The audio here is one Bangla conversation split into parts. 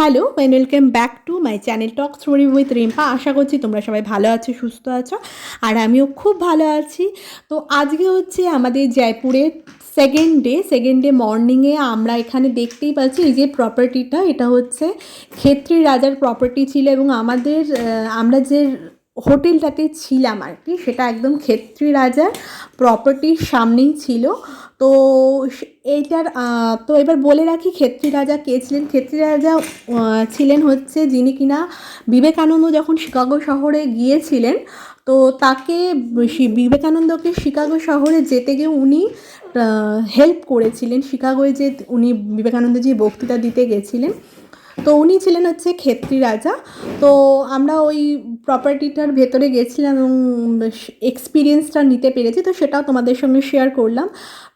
Hello and welcome back to my channel talk story with Rimpa আশা করছি তোমরা সবাই ভালো আছো, সুস্থ আছো, আর আমিও খুব ভালো আছি। তো আজকে হচ্ছে আমাদের জয়পুরের সেকেন্ড ডে সেকেন্ড ডে মর্নিংয়ে আমরা এখানে দেখতেই পাচ্ছি এই যে প্রপার্টিটা এটা হচ্ছে ক্ষেত্রী রাজার প্রপার্টি ছিল এবং আমাদের আমরা যে হোটেলটাতে ছিলাম আর কি, সেটা একদম ক্ষেত্রী রাজার প্রপার্টির সামনেই ছিল। তো এইটার তো এবার বলে রাখি ক্ষেত্রী রাজা কে ছিলেন? ক্ষেত্রী রাজা ছিলেন হচ্ছে যিনি কিনা বিবেকানন্দ যখন শিকাগো শহরে গিয়েছিলেন, তো তাকে বিবেকানন্দকে শিকাগো শহরে যেতে গিয়ে উনি হেল্প করেছিলেন। শিকাগোয় যে উনি বিবেকানন্দ যে বক্তৃতা দিতে গেছিলেন। তো উনি ছিলেন হচ্ছে ক্ষেত্রী রাজা। তো আমরা ওই প্রপার্টিটার ভেতরে গেছিলাম এবং এক্সপিরিয়েন্সটা নিতে পেরেছি, তো সেটাও তোমাদের সঙ্গে শেয়ার করলাম।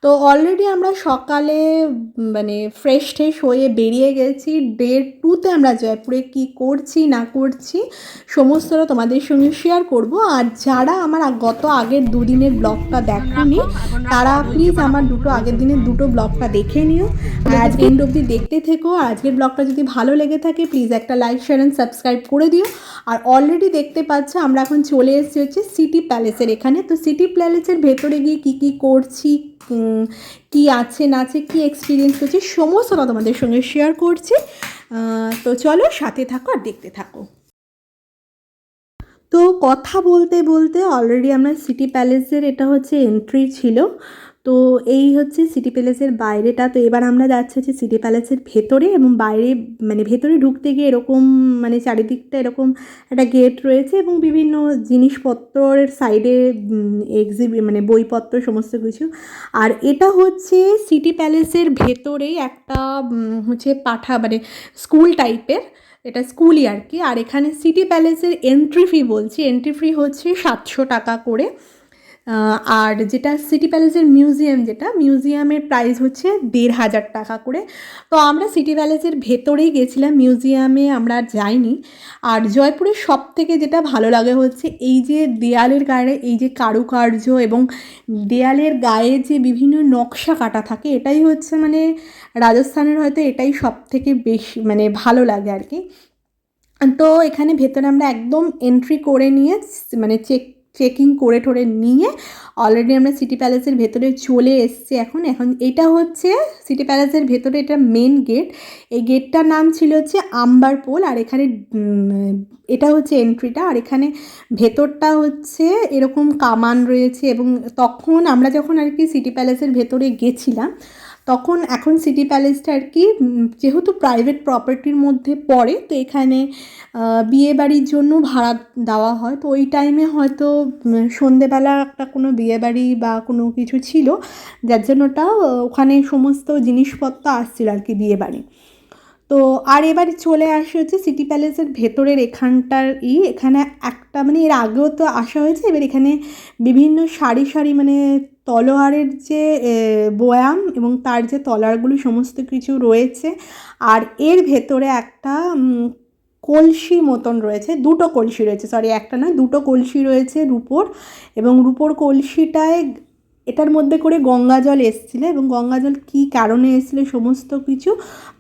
তো অলরেডি আমরা সকালে মানে ফ্রেশ ট্রেশ হয়ে বেরিয়ে গেছি ডে টুতে আমরা জয়পুরে কি করছি, না করছি, সমস্তটা তোমাদের সঙ্গে শেয়ার করব। আর যারা আমার গত আগের দুদিনের ব্লগটা দেখোনি, তারা প্লিজ আমার দুটো আগের দিনের দুটো ব্লগটা দেখে নিও। আজকে এন্ড অবধি দেখতে থেকো। আজকের ব্লগটা যদি ভালো লেগে থাকে প্লিজ একটা লাইক শেয়ার অ্যান্ড সাবস্ক্রাইব করে দিও। আর অলরেডি দেখতে পাচ্ছ, আমরা এখন চলে এসেছি হচ্ছে সিটি প্যালেসের এখানে। তো সিটি প্যালেসের ভেতরে গিয়ে কী কী করছি কি আছে, না আছে, কী এক্সপিরিয়েন্স করছি সমস্তটা তোমাদের সঙ্গে শেয়ার করছি। তো চলো সাথে থাকো আর দেখতে থাকো। তো কথা বলতে বলতে অলরেডি আমরা সিটি প্যালেসের এটা হচ্ছে এন্ট্রি ছিল। তো এই হচ্ছে সিটি প্যালেসের বাইরেটা। তো এবার আমরা যাচ্ছি হচ্ছে সিটি প্যালেসের ভেতরে এবং বাইরে মানে ভেতরে ঢুকতে গিয়ে এরকম মানে চারিদিকটা এরকম একটা গেট রয়েছে এবং বিভিন্ন জিনিসপত্রের সাইডে এক্সিবি মানে বইপত্র, সমস্ত কিছু। আর এটা হচ্ছে সিটি প্যালেসের ভেতরেই একটা হচ্ছে পাঠা মানে স্কুল টাইপের এটা স্কুলই আর কি। আর এখানে সিটি প্যালেসের এন্ট্রি ফি বলছি। এন্ট্রি ফি হচ্ছে সাতশো টাকা করে। আর যেটা সিটি প্যালেসের মিউজিয়াম যেটা, মিউজিয়ামের প্রাইস হচ্ছে দেড় হাজার টাকা করে। তো আমরা সিটি প্যালেসের ভেতরেই গেছিলাম, মিউজিয়ামে আমরা যাইনি। আর জয়পুরের সব থেকে যেটা ভালো লাগে হচ্ছে এই যে দেয়ালের গায়ে, এই যে কারুকার্য এবং দেয়ালের গায়ে যে বিভিন্ন নকশা কাটা থাকে, এটাই হচ্ছে মানে রাজস্থানের হয়তো এটাই সব থেকে বেশি মানে ভালো লাগে আর কি। তো এখানে ভেতরে আমরা একদম এন্ট্রি করে নিয়ে মানে চেক চেকিং করে টোরে নিয়ে অলরেডি আমরা সিটি প্যালেসের ভেতরে চলে এসেছি এখন। এখন এটা হচ্ছে সিটি প্যালেসের ভেতরে এটা মেন গেট এই গেটটার নাম ছিল হচ্ছে আম্বার পোল আর এখানে এটা হচ্ছে এন্ট্রিটা আর এখানে ভেতরটা হচ্ছে এরকম কামান রয়েছে এবং তখন আমরা যখন আর কি সিটি প্যালেসের ভেতরে গেছিলাম তখন এখন সিটি প্যালেসটা আর কি যেহেতু প্রাইভেট প্রপার্টির মধ্যে পড়ে, তো এখানে বিয়ে বাড়ির জন্য ভাড়া দেওয়া হয়। তো ওই টাইমে হয়তো সন্ধেবেলা একটা কোনো বিয়ে বাড়ি বা কোনো কিছু ছিল, যার জন্য ওটা, ওখানে সমস্ত জিনিসপত্র আসছিল আর কি বিয়ে বাড়ি তো আর এবার চলে আসে হচ্ছে সিটি প্যালেসের ভেতরের এখানটার ই, এখানে একটা মানে এর আগেও তো আসা হয়েছে, এবার এখানে বিভিন্ন সারি সারি মানে তলোয়ারের যে বয়াম এবং তার যে তলারগুলি সমস্ত কিছু রয়েছে আর এর ভেতরে একটা কলসি মতন রয়েছে, দুটো কলসি রয়েছে সরি একটা না, দুটো কলসি রয়েছে রুপোর এবং রুপোর কলসিটায় এটার মধ্যে করে গঙ্গা জল এসেছিল এবং গঙ্গা জল কী কারণে এসেছিল সমস্ত কিছু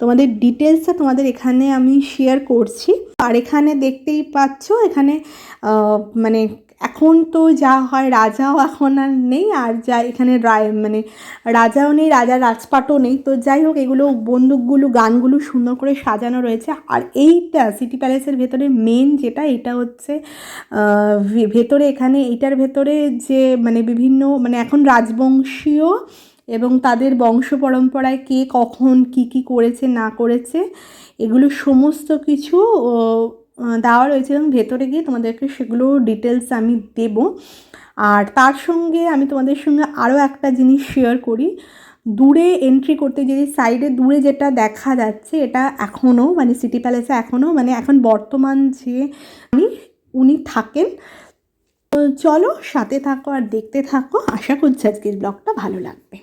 তোমাদের ডিটেলসটা তোমাদের এখানে আমি শেয়ার করছি। আর এখানে দেখতেই পাচ্ছ, এখানে মানে এখন তো যা হয়, রাজাও এখন আর নেই আর যা এখানে মানে রাজাও নেই রাজার রাজপাটও নেই। তো যাই হোক, এগুলো বন্দুকগুলো, গানগুলো সুন্দর করে সাজানো রয়েছে। আর এইটা সিটি প্যালেসের ভেতরে মেন যেটা, এটা হচ্ছে ভেতরে এখানে, এইটার ভেতরে যে মানে বিভিন্ন মানে এখন রাজবংশীয় এবং তাদের বংশ পরম্পরায় কে কখন কি কি করেছে, না করেছে, এগুলো সমস্ত কিছু দেওয়া রয়েছে এবং ভেতরে গিয়ে তোমাদেরকে সেগুলো ডিটেলস আমি দেব। আর তার সঙ্গে আমি তোমাদের সঙ্গে আরও একটা জিনিস শেয়ার করি। দূরে এন্ট্রি করতে যদি সাইডে দূরে যেটা দেখা যাচ্ছে, এটা এখনও মানে সিটি প্যালেসে এখনও মানে এখন বর্তমান যে উনি উনি থাকেন। চলো সাথে থাকো আর দেখতে থাকো। আশা করছি আজকের ব্লগটা ভালো লাগবে।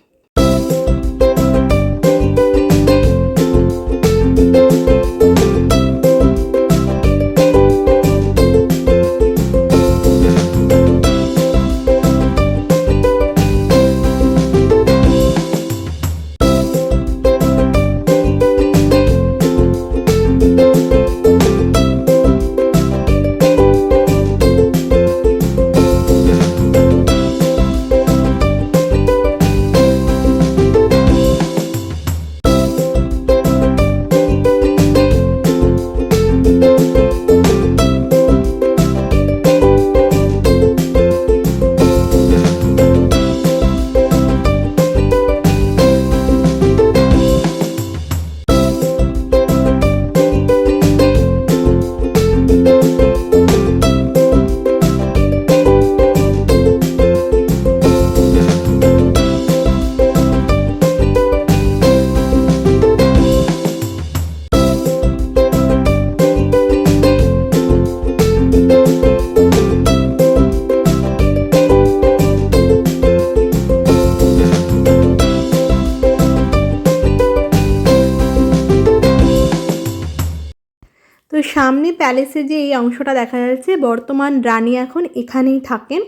সামনে প্যালেসে যে এই অংশটা দেখা যাচ্ছে, বর্তমান রানী এখন এখানেই থাকেন।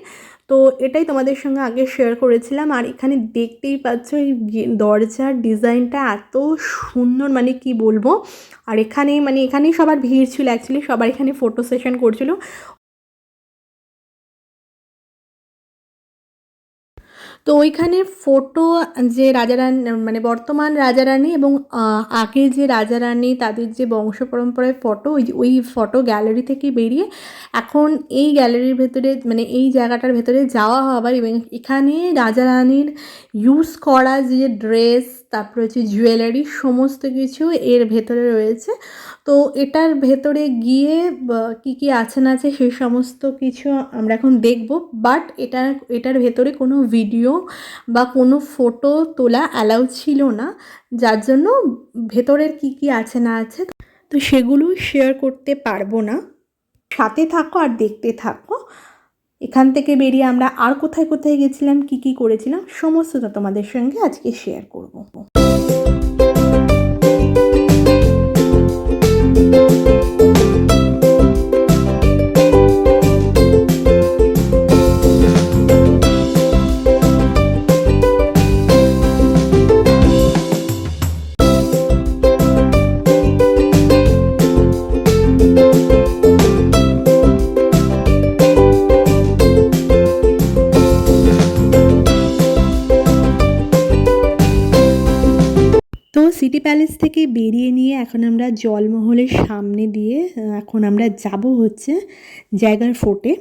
তো এটাই তোমাদের সঙ্গে আগে শেয়ার করেছিলাম। আর এখানে দেখতেই পাচ্ছ এই দরজার ডিজাইনটা এত সুন্দর মানে কি বলব? আর এখানে মানে এখানেই সবার ভিড় ছিল অ্যাকচুয়ালি সবার এখানে ফটো সেশন করছিল। তো ওইখানে ফটো যে রাজারানী মানে বর্তমান রাজারানী এবং আহ, আগে যে রাজারানী তাদের যে বংশ পরম্পরায় ফটো ওই ওই ফটো গ্যালারি থেকে বেরিয়ে এখন এই গ্যালারির ভেতরে মানে এই জায়গাটার ভেতরে যাওয়া হবার এবং এখানে রাজা রানীর ইউজ করা যে ড্রেস তারপরে হচ্ছে জুয়েলারি সমস্ত কিছু এর ভেতরে রয়েছে। তো এটার ভেতরে গিয়ে কি কি আছে না আছে সেই সমস্ত কিছু আমরা এখন দেখব। বাট এটা, এটার ভেতরে কোনো ভিডিও বা কোনো ফটো তোলা অ্যালাউ ছিল না। যার জন্য ভেতরের কি কি আছে না আছে, তো সেগুলো শেয়ার করতে পারব না। সাথে থাকো আর দেখতে থাকো। এখান থেকে বেরিয়ে আমরা আর কোথায় কোথায় গেছিলাম, কি কি করেছিলাম, সমস্তটা তোমাদের সঙ্গে আজকে শেয়ার করব। এখন আমরা জলমহলের সামনে দিয়ে এখন আমরা যাব হচ্ছে জায়গার ফোর্টে।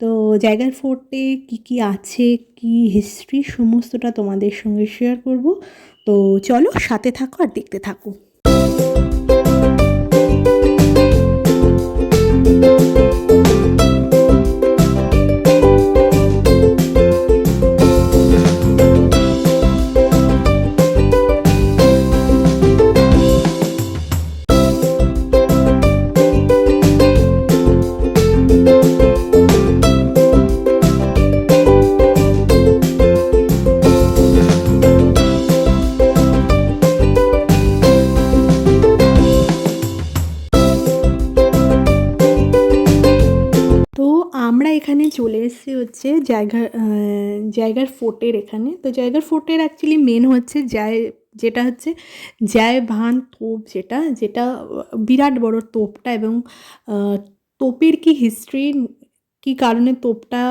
তো জায়গার ফোর্টে কি কি আছে, কি হিস্ট্রি সমস্তটা তোমাদের সঙ্গে শেয়ার করব। তো চলো সাথে থাকো আর দেখতে থাকো। জায়গা জায়গার ফোর্টের এখানে। তো জায়গার ফোর্টের অ্যাকচুয়ালি মেন হচ্ছে জায় যেটা হচ্ছে জায় ভান তোপ যেটা যেটা বিরাট বড় তোপটা এবং তোপের কি হিস্ট্রি কি কারণে তোপটা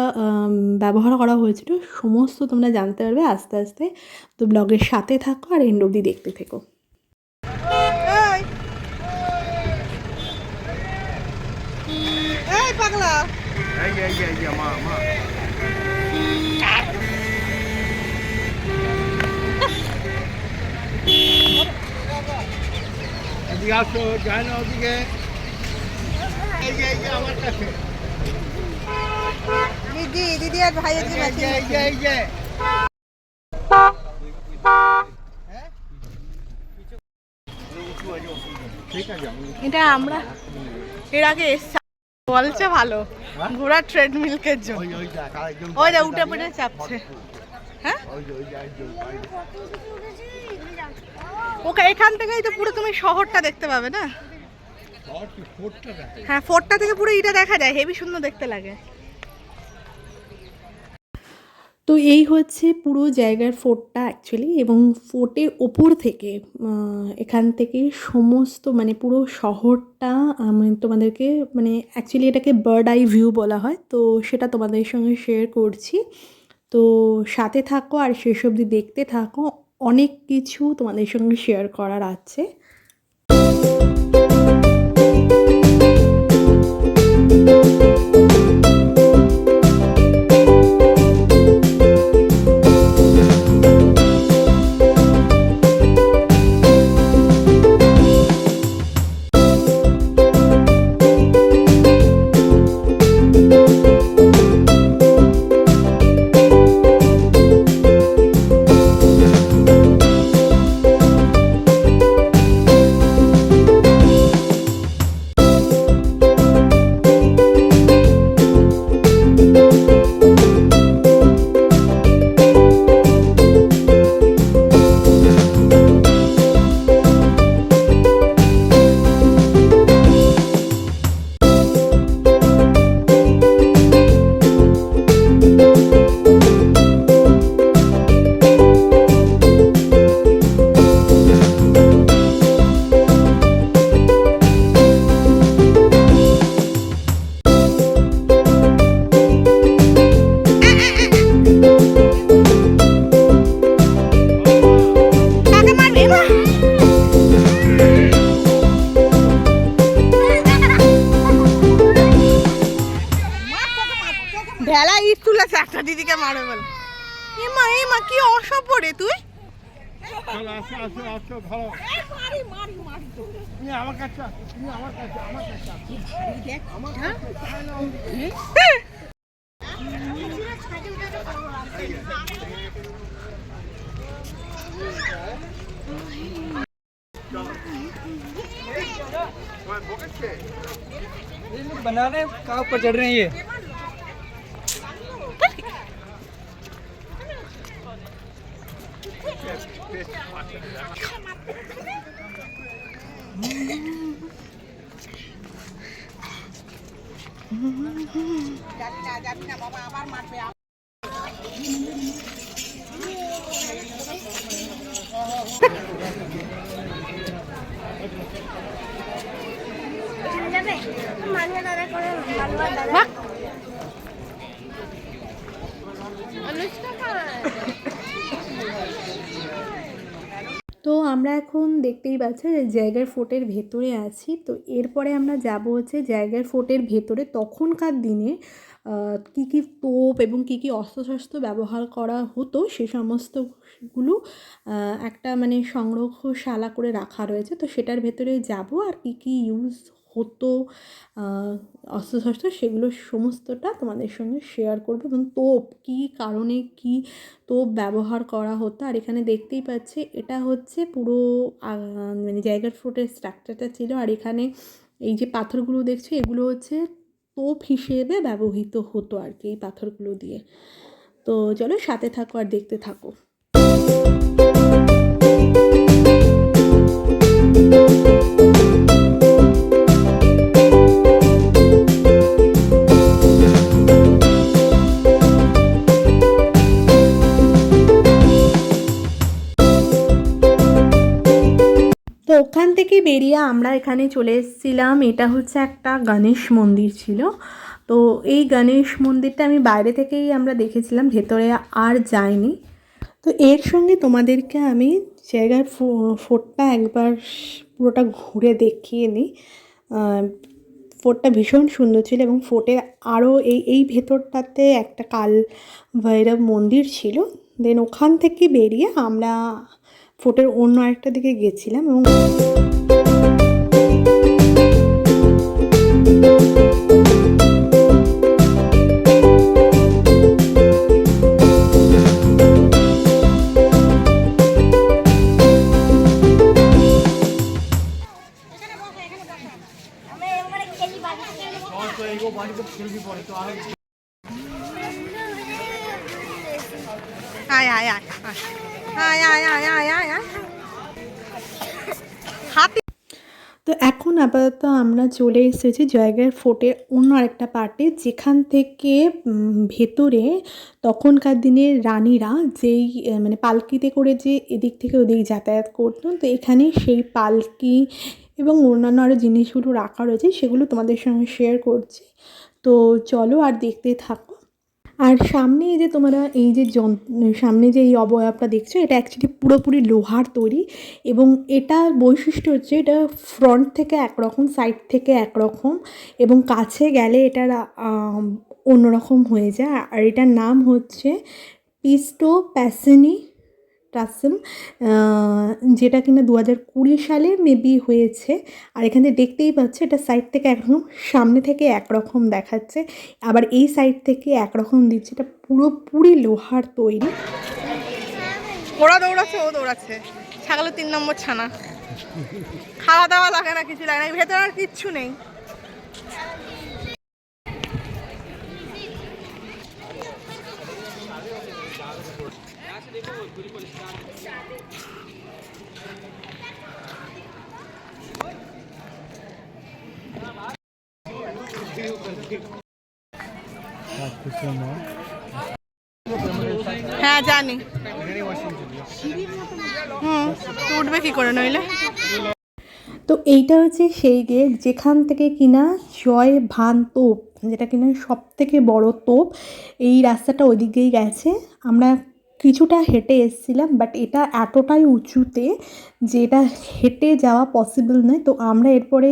ব্যবহার করা হয়েছিল সমস্ত তোমরা জানতে পারবে আস্তে আস্তে। তো ব্লগের সাথে থাকো আর এন্ড অবধি দেখতে থেকো। এই! এই পাগলা! আসো যায় না ওদিকে। এই যে এই যে আমার কাছে। দিদি দিদি আর ভাইয়ের যে এই যে এই যে এই যে। ঠিক আছে আমি এটা আমরা এর আগে এসছি। বলছে ভালো ঘোড়া ট্রেডমিলকের জন্য ওই যে উঠে পড়ে চাপছে। হ্যাঁ ওই যে ওই যে একজন বাইরে। ওকে, এখান থেকেই তো পুরো তুমি শহরটা দেখতে পাবে না? হ্যাঁ ফোর্টটা থেকে পুরো এটা দেখা যায়, হেভি সুন্দর দেখতে লাগে। তো এই হচ্ছে পুরো জায়গার ফোর্টটা অ্যাকচুয়ালি এবং ফোর্টের ওপর থেকে এখান থেকে সমস্ত মানে পুরো শহরটা, আমি তোমাদেরকে মানে অ্যাকচুয়ালি এটাকে বার্ড আই ভিউ বলা হয়, তো সেটা তোমাদের সঙ্গে শেয়ার করছি। তো সাথে থাকো আর শেষ অবধি দেখতে থাকো। অনেক কিছু তোমাদের সঙ্গে শেয়ার করার আছে। बना रहे कहाँ पर चढ़ रहे हैं ये। যাবি না যাবি তো আমরা এখন দেখতেই পাচ্ছি যে জায়গার ফোর্টের ভেতরে আছি। তো এরপরে আমরা যাব হচ্ছে জায়গার ফোর্টের ভেতরে। তখনকার দিনে কী কী তোপ এবং কী কী অস্ত্রশস্ত্র ব্যবহার করা হতো, সে সমস্তগুলো একটা মানে সংরক্ষশালা করে রাখা রয়েছে। তো সেটার ভেতরে যাব আর কী কী ইউজ আহ, অস্ত্রশস্ত্র সেগুলো সমস্তটা তোমাদের সঙ্গে শেয়ার করব এবং তোপ কী কারণে কী তোপ ব্যবহার করা হতো? আর এখানে দেখতেই পাচ্ছি এটা হচ্ছে পুরো মানে জায়গার ফোর্টের স্ট্রাকচারটা ছিল। আর এখানে এই যে পাথরগুলো দেখছ এগুলো হচ্ছে তোপ হিসেবে ব্যবহৃত হতো আর কি এই পাথরগুলো দিয়ে। তো চলো সাথে থাকো আর দেখতে থাকো। ওখান থেকে বেরিয়ে আমরা এখানে চলে এসেছিলাম। এটা হচ্ছে একটা গণেশ মন্দির ছিল। তো এই গণেশ মন্দিরটা আমি বাইরে থেকেই আমরা দেখেছিলাম, ভেতরে আর যাইনি। তো এর সঙ্গে তোমাদেরকে আমি জায়গার ফোর্টটা একবার পুরোটা ঘুরে দেখিয়ে নিই। ফোর্টটা ভীষণ সুন্দর ছিল এবং ফোর্টের আরও এই এই ভেতরটাতে একটা কাল ভৈরব মন্দির ছিল। দেন ওখান থেকে বেরিয়ে আমরা ফোর্টের অন্য আরেকটা দিকে গেছিলাম এবং তো এখন আপাতত আমরা চলে এসেছি জয়গড় ফোর্টের অন্য আরেকটা পার্টে, যেখান থেকে ভেতরে তখনকার দিনের রানীরা যেই মানে পালকিতে করে যে এদিক থেকে ওদিক যাতায়াত করতো, তো এখানে সেই পালকি এবং অন্যান্য আরও জিনিসগুলো রাখা রয়েছে, সেগুলো তোমাদের সঙ্গে শেয়ার করছি। তো চলো আর দেখতে থাকো। আর সামনে এই যে তোমরা এই যে সামনে যে এই অবয়বটা দেখছ, এটা অ্যাকচুয়ালি পুরোপুরি লোহার তৈরি এবং এটা বৈশিষ্ট্য হচ্ছে এটা ফ্রন্ট থেকে একরকম সাইড থেকে একরকম এবং কাছে গেলে এটার অন্যরকম হয়ে যায়। আর এটার নাম হচ্ছে পিস্টো প্যাসিনি টাসম যেটা কিনা দু হাজার কুড়ি সালে মেবি হয়েছে। আর এখানে দেখতেই পাচ্ছ, এটা সাইড থেকে একরকম, সামনে থেকে একরকম দেখাচ্ছে। আবার এই সাইড থেকে একরকম দিচ্ছে, এটা পুরোপুরি লোহার তৈরি। ওরা দৌড়াচ্ছে, ও দৌড়াচ্ছে। ছাগলের তিন নম্বর ছানা। খাওয়া দাওয়া লাগে না, কিছু লাগে না ভেতরে আর কিচ্ছু নেই। হ্যাঁ জানি। হুম, তো উঠবে কি করে নইলে? তো এইটা হচ্ছে সেই গেট যেখান থেকে কিনা জয় ভান তোপ, যেটা কিনা সব থেকে বড় তোপ, এই রাস্তাটা ওদিক দিয়েই গেছে। আমরা কিছুটা হেঁটে এসেছিলাম বাট এটা এতটাই উঁচুতে যে এটা হেঁটে যাওয়া পসিবল নয়। তো আমরা এরপরে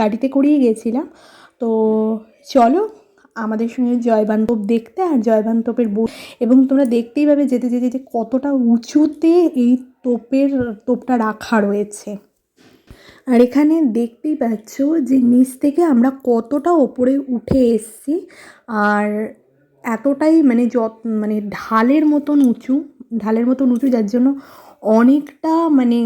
গাড়িতে করেই গেছিলাম। তো চলো আমাদের সঙ্গে জয়বান তোপ দেখতে আর জয়বান তোপের বউ। এবং তোমরা দেখতেই পাবে যেতে যেতে যে কতটা উঁচুতে এই তোপের, তোপটা রাখা রয়েছে। আর এখানে দেখতেই পাচ্ছ যে নিচ থেকে আমরা কতটা ওপরে উঠে এসেছি আর এতটাই মানে যত মানে ঢালের মতন উঁচু, ঢালের মতন উঁচু যার জন্য অনেকটা মানে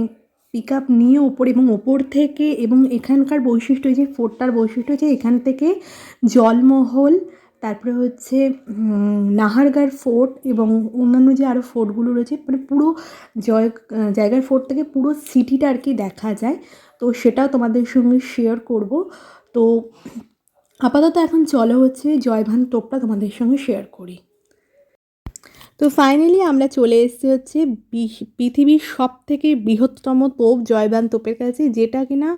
পিক আপ নিয়ে ওপর এবং ওপর থেকে এবং এখানকার বৈশিষ্ট্য যে ফোর্টটার বৈশিষ্ট্য হচ্ছে এখান থেকে জলমহল, তারপরে হচ্ছে নাহারগার ফোর্ট এবং অন্যান্য যে আরও ফোর্টগুলো রয়েছে মানে পুরো জয় জায়গার ফোর্ট থেকে পুরো সিটিটা আর কি দেখা যায়। তো সেটাও তোমাদের সঙ্গে শেয়ার করব। তো আপাতত এখন চলো হচ্ছে জয়ভান তোপটা তোমাদের সঙ্গে শেয়ার করি। তো ফাইনালি আমরা চলে এসেছি হচ্ছে পৃথিবীর সব থেকে বৃহত্তম তোপ জয়বান তোপের কাছে, যেটা কিনা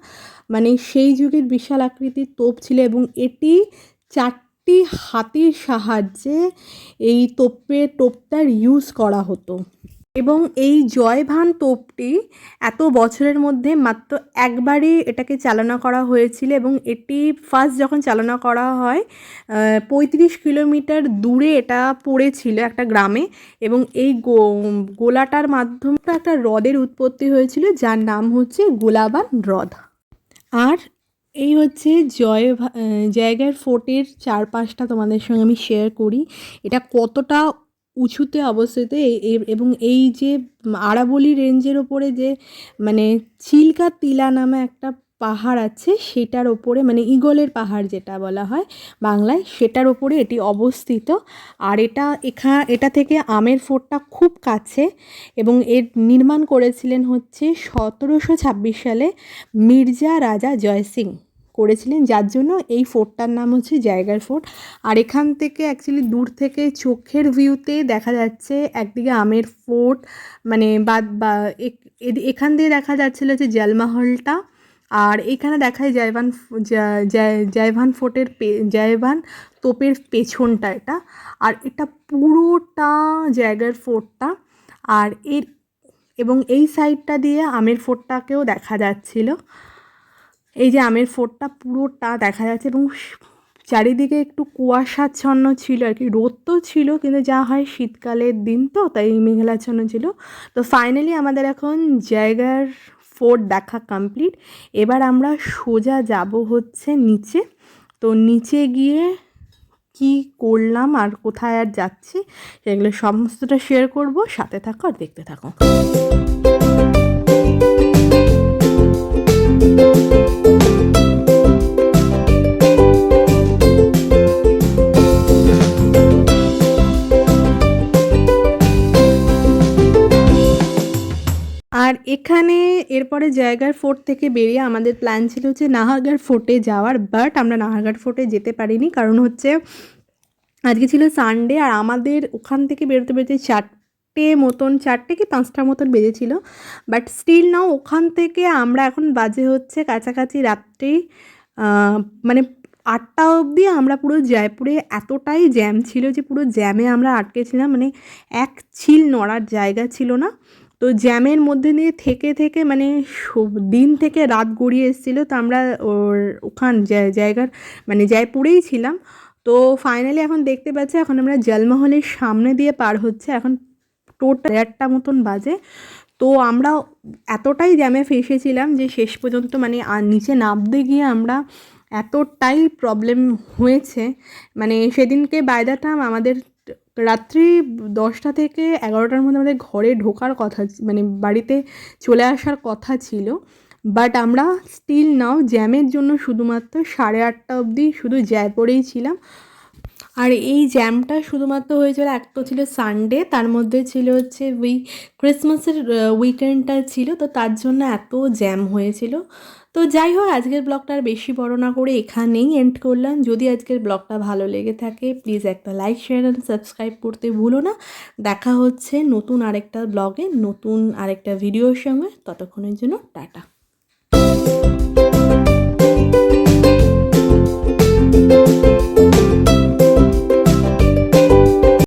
মানে সেই যুগের বিশাল আকৃতির তোপ ছিল এবং এটি চারটি হাতির সাহায্যে এই তোপের টোপটার ইউজ করা হতো। এবং এই জয়ভান তোপটি এত বছরের মধ্যে মাত্র একবারই এটাকে চালনা করা হয়েছিল এবং এটি ফার্স্ট যখন চালনা করা হয় পঁয়ত্রিশ কিলোমিটার দূরে এটা পড়েছিল একটা গ্রামে এবং এই গোলাটার মাধ্যমে একটা হ্রদের উৎপত্তি হয়েছিল যার নাম হচ্ছে গোলাবান হ্রদ। আর এই হচ্ছে জয় জায়গার ফোর্টের চারপাশটা তোমাদের সঙ্গে আমি শেয়ার করি। এটা কতটা উঁচুতে অবস্থিত এবং এই যে আরাবলি রেঞ্জের ওপরে যে মানে চিল্কা টিলা নামে একটা পাহাড় আছে, সেটার ওপরে মানে ইগলের পাহাড় যেটা বলা হয় বাংলায়, সেটার ওপরে এটি অবস্থিত। আর এটা এখা, এটা থেকে আমের ফোর্টটা খুব কাছে এবং এর নির্মাণ করেছিলেন হচ্ছে সতেরোশো ছাব্বিশ সালে মির্জা রাজা জয় সিং করেছিলেন, যার জন্য এই ফোর্টটার নাম হচ্ছে জায়গার ফোর্ট আর এখান থেকে অ্যাকচুয়ালি দূর থেকে চোখের ভিউতে দেখা যাচ্ছে একদিকে আমের ফোর্ট মানে বাদ বা এখান দিয়ে দেখা যাচ্ছিল যে জলমহলটা। আর এখানে দেখায় জয়বান ফ- জয়- জয়- জয়ভান ফোর্টের জয়ভান তোপের পেছনটা এটা। আর এটা পুরোটা জায়গার ফোর্টটা আর এর, এবং এই সাইডটা দিয়ে আমের ফোর্টটাকেও দেখা যাচ্ছিল। এই যে আমের ফোর্টটা পুরোটা দেখা যাচ্ছে এবং চারিদিকে একটু কুয়াশাচ্ছন্ন ছিল আর কি। রোদ তো ছিল কিন্তু যা হয় শীতকালের দিন তো, তাই মেঘলাচ্ছন্ন ছিল। তো ফাইনালি আমাদের এখন জায়গার ফোর্ট দেখা কমপ্লিট এবার আমরা সোজা যাব হচ্ছে নিচে। তো নিচে গিয়ে কি করলাম আর কোথায় আর যাচ্ছি সেগুলো সমস্তটা শেয়ার করব। সাথে থাকো আর দেখতে থাকো। এখানে এরপরে জায়গার ফোর্ট থেকে বেরিয়ে আমাদের প্ল্যান ছিল যে নাহারগড় ফোর্টে যাওয়ার বাট আমরা নাহারগড় ফোর্টে যেতে পারিনি। কারণ হচ্ছে আজকে ছিল সানডে আর আমাদের ওখান থেকে বেরোতে বেরোতে চারটে মতন, চারটে কি পাঁচটার মতন বেজেছিল। বাট স্টিল নাও ওখান থেকে আমরা এখন বাজে হচ্ছে কাছাকাছি রাত্রি মানে আটটা অবধি আমরা পুরো জয়পুরে এতটাই জ্যাম ছিল যে পুরো জ্যামে আমরা আটকেছিলাম মানে এক ছিল নড়ার জায়গা ছিল না। তো জ্যামের মধ্যে দিয়ে থেকে থেকে মানে দিন থেকে রাত গড়িয়ে এসেছিল, তো আমরা ওর ওখান জায়- জায়গার মানে জয়পুরেই ছিলাম। তো ফাইনালি এখন দেখতে পাচ্ছি, এখন আমরা জলমহলের সামনে দিয়ে পার হচ্ছে। এখন টোটাল একটা মতন বাজে। তো আমরা এতটাই জ্যামে ফেসেছিলাম যে শেষ পর্যন্ত মানে নিচে নামতে গিয়ে আমরা এতটাই প্রবলেম হয়েছে। মানে সেদিনকে টাইম আমাদের রাত্রি দশটা থেকে এগারোটার মধ্যে আমাদের ঘরে ঢোকার কথা মানে বাড়িতে চলে আসার কথা ছিল। বাট আমরা স্টিল নাও জ্যামের জন্য শুধুমাত্র সাড়ে আটটা অবধি শুধু জয়পুরেই ছিলাম। আর এই জ্যামটা শুধুমাত্র হয়েছিল, এক তো ছিল সানডে তার মধ্যে ছিল হচ্ছে উই ক্রিসমাসের উইকেন্ডটা ছিল, তো তার জন্য এত জ্যাম হয়েছিল। তো যাই হোক, আজকের ব্লগটা আর বেশি বড় না করে এখানেই এন্ড করলাম। যদি আজকের ব্লগটা ভালো লেগে থাকে প্লিজ একটা লাইক শেয়ার অ্যান্ড সাবস্ক্রাইব করতে ভুলো না। দেখা হচ্ছে নতুন আরেকটা ব্লগে, নতুন আরেকটা ভিডিওর সঙ্গে। ততক্ষণের জন্য টাটা।